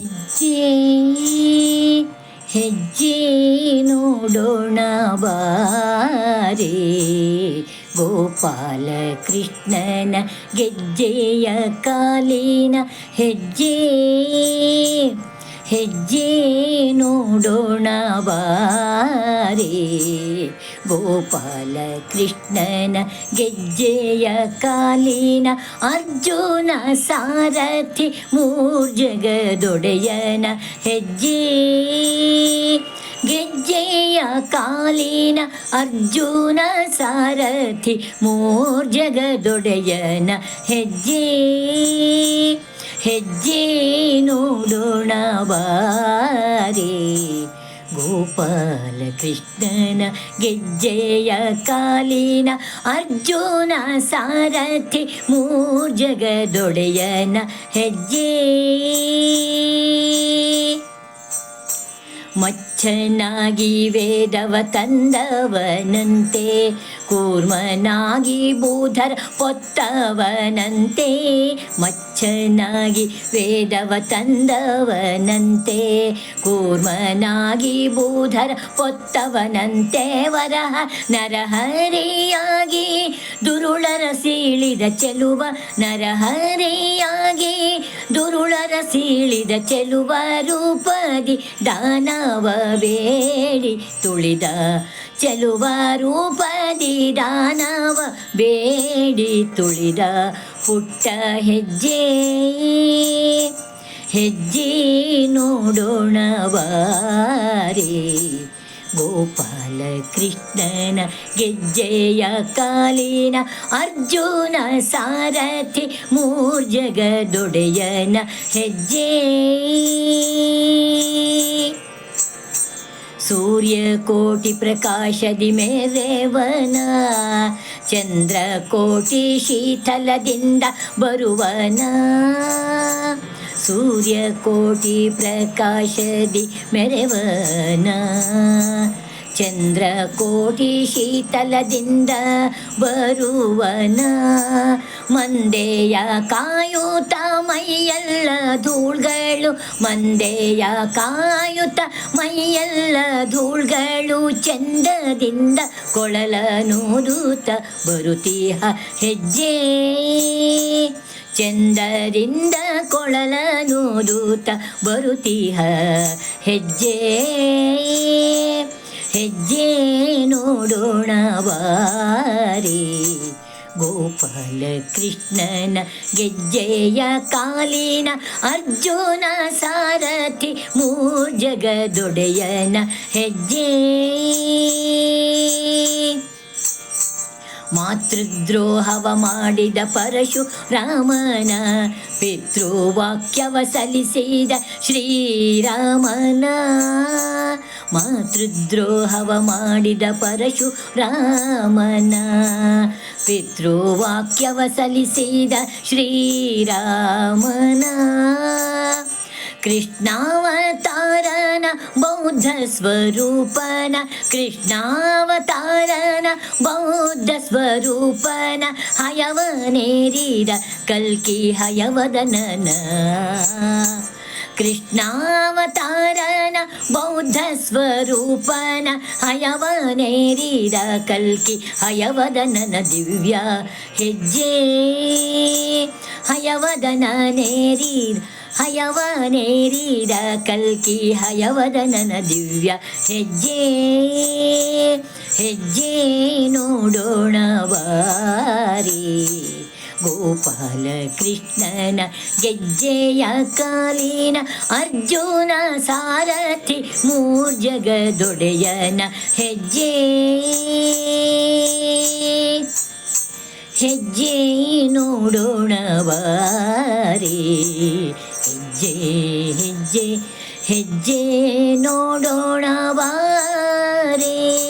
ಹೆಜ್ಜೆ ಹೆಜ್ಜೆ ನೋಡೋಣ ಬಾರೆ ಗೋಪಾಲ ಕೃಷ್ಣನ ಗೆಜ್ಜೆಯ ಕಾಲಿನ ಹೆಜ್ಜೆ ಹೆಜ್ಜೆ ನೋಡೋಣ ಬಾರೆ ಗೋಪಾಲ ಕೃಷ್ಣನ ಗೆಜ್ಜೆಯ ಕಾಲಿನ ಅರ್ಜುನ ಸಾರಥಿ ಮೂರ್ಜಗದೊಡೆಯನ ಹೆಜ್ಜೆ. ಗೆಜ್ಜೆಯ ಕಾಲಿನ ಅರ್ಜುನ ಸಾರಥಿ ಮೂರ್ಜಗದೊಡೆಯನ ಹೆಜ್ಜೆ. ಹೆಜ್ಜೆ ನೋಡೋಣ ಬಾರೆ ಗೋಪಾಲ ಕೃಷ್ಣನ ಗೆಜ್ಜೆಯ ಕಾಲಿನ ಅರ್ಜುನ ಸಾರಥಿ ಮೂರ್ಜಗದೊಡೆಯನ ಹೆಜ್ಜೆ ಮಚ್ಚನಾಗಿ ವೇದವ ತಂದವನಂತೆ, ಕೂರ್ಮನಾಗಿ ಬೂಧರ ಪೊತ್ತವನಂತೆ, ಮಚ್ಚನಾಗಿ ವೇದವ ತಂದವನಂತೆ, ಕೂರ್ಮನಾಗಿ ಬೂಧರ ಪೊತ್ತವನಂತೆ, ವರಹ ನರಹರಿಯಾಗಿ, ದುರುಳರ ಸೀಳಿದ ಚೆಲುವ ನರಹರಿಯಾಗಿ, ದುರುಳರ ಸೀಳಿದ ಚೆಲುವ ರೂಪದಿ ದಾನವ ಬೇಡಿ ತುಳಿದ ಚಲುವ ರೂಪದಿ ದಾನವ ಬೇಡಿ ತುಳಿದ ಪುಟ್ಟ ಹೆಜ್ಜೆ. ಹೆಜ್ಜೆ ನೋಡೋಣವಾರಿ. ಗೋಪಾಲ ಕೃಷ್ಣನ ಗೆಜ್ಜೆಯ ಕಾಲಿನ ಅರ್ಜುನ ಸಾರಥಿ ಮೂರ್ಜಗದೊಡೆಯನ ಹೆಜ್ಜೆ. ಸೂರ್ಯ ಕೋಟಿ ಪ್ರಕಾಶದಿ ಮೇರೆವನ ಚಂದ್ರ ಕೋಟಿ ಶೀತಲದಿಂದ ಬರುವನ. ಸೂರ್ಯ ಕೋಟಿ ಪ್ರಕಾಶದಿ ಮೆರೆವನ ಚಂದ್ರ ಕೋಟಿ ಶೀತಲದಿಂದ ಬರುವನ. ಮಂದೆಯ ಕಾಯುತ ಮೈಯೆಲ್ಲ ಧೂಳ್ಗಳು ಮಂದೆಯ ಕಾಯುತ ಮೈಯೆಲ್ಲ ಧೂಳ್ಗಳು ಚಂದದಿಂದ ಕೊಳಲನೂದುತ್ತ ಬರುತೀಹ ಹೆಜ್ಜೆ. ಚಂದರಿಂದ ಕೊಳಲನೂದುತ್ತ ಬರುತ್ತೀಹ ಹೆಜ್ಜೆ. ಹೆಜ್ಜೆ ನೋಡೋಣ ಬಾರೆ ಗೋಪಾಲ ಕೃಷ್ಣನ ಗೆಜ್ಜೆಯ ಕಾಲಿನ ಅರ್ಜುನ ಸಾರಥಿ ಮೂರ್ಜಗದೊಡೆಯನ ಹೆಜ್ಜೆ ಮಾತೃದ್ರೋಹವ ಮಾಡಿದ ಪರಶು ರಾಮನ ಪಿತೃವಾಕ್ಯವ ಸಲ್ಲಿಸಿದ ಶ್ರೀರಾಮನ ಮಾತೃದ್ರೋಹವ ಮಾಡಿದ ಪರಶು ರಾಮನ ಪಿತೃವಾಕ್ಯವ ಸಲ್ಲಿಸಿದ ಶ್ರೀರಾಮನ ಕೃಷ್ಣಾವತಾರನ ಬೌದ್ಧ ಸ್ವರೂಪನ ಕೃಷ್ಣಾವತಾರನ ಬೌದ್ಧ ಸ್ವರೂಪನ ಹಯವನೇರಿದ ಕಲ್ಕಿ ಹಯವದನನ ಕೃಷ್ಣಾವತಾರನ ಬೌದ್ಧ ಸ್ವರೂಪನ ಹಯವನೇರಿದ ಕಲ್ಕಿ ಹಯವದನನ ದಿವ್ಯ ಹೆಜ್ಜೆ ಹಯವದನನೇರಿದ ಹಯವನೇರಿದ ಕಲ್ಕಿ ಹಯವದನನ ದಿವ್ಯ ಹೆಜ್ಜೆ ಹೆಜ್ಜೆ ನೋಡೋಣ ಬಾರಿ ಗೋಪಾಲ ಕೃಷ್ಣನ ಗೆಜ್ಜೆಯ ಕಾಲೀನ ಅರ್ಜುನ ಸಾರಥಿ ಮೂರ್ಜಗದೊಡೆಯನ ಹೆಜ್ಜೆ. ಹೆಜ್ಜೆ ನೋಡೋಣ ಹೆಜ್ಜೆ ಹೆಜ್ಜೆ ನೋಡೋಣ ಬಾರೆ.